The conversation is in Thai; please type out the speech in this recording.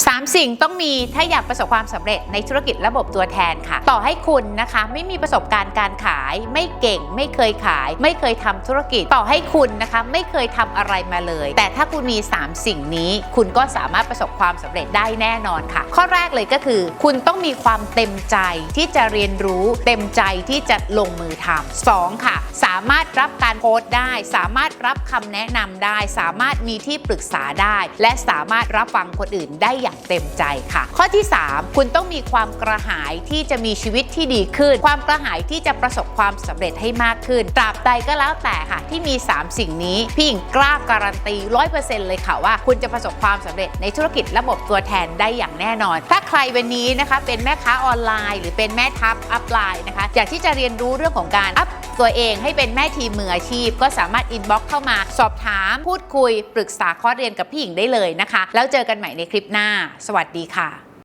3 สิ่งต้องมีถ้าอยากประสบความสำเร็จในธุรกิจระบบตัวแทนค่ะ ต่อให้คุณนะคะ ไม่มีประสบการณ์การขาย ไม่เก่ง ไม่เคยขาย ไม่เคยทำธุรกิจ ต่อให้คุณนะคะ ไม่เคยทำอะไรมาเลย แต่ถ้าคุณมี 3 สิ่งนี้ คุณก็สามารถประสบความสำเร็จได้แน่นอนค่ะ ข้อแรกเลยก็คือ คุณต้องมีความเต็มใจที่จะเรียนรู้ เต็มใจที่จะลงมือทำสองค่ะ สามารถรับการโพสต์ได้ สามารถรับคำแนะนำได้ สามารถมีที่ปรึกษาได้ และสามารถรับฟังคนอื่นได้อย่างเต็มใจค่ะ ข้อที่ 3 คุณต้องมีความกระหายที่จะมีชีวิตที่ดีขึ้น ความกระหายที่จะประสบความสำเร็จให้มากขึ้น ตราบใดก็แล้วแต่ค่ะ ที่มี 3 สิ่งนี้พี่หญิงกล้าการันตี 100%เลยค่ะว่าคุณจะประสบความสำเร็จในธุรกิจระบบตัวแทนได้อย่างแน่นอน ถ้าใครวันนี้นะคะเป็นแม่ค้าออนไลน์ หรือเป็นแม่ทัพอัพไลน์นะคะอยากที่จะเรียนรู้เรื่องของการอัพ ตัวเองให้เป็นแม่ทีมมืออาชีพ ก็สามารถอินบ็อกซ์เข้ามาสอบถาม พูดคุยปรึกษาข้อเรียนกับพี่หญิงได้เลยนะคะ แล้วเจอกันใหม่ในคลิปหน้า สวัสดีค่ะ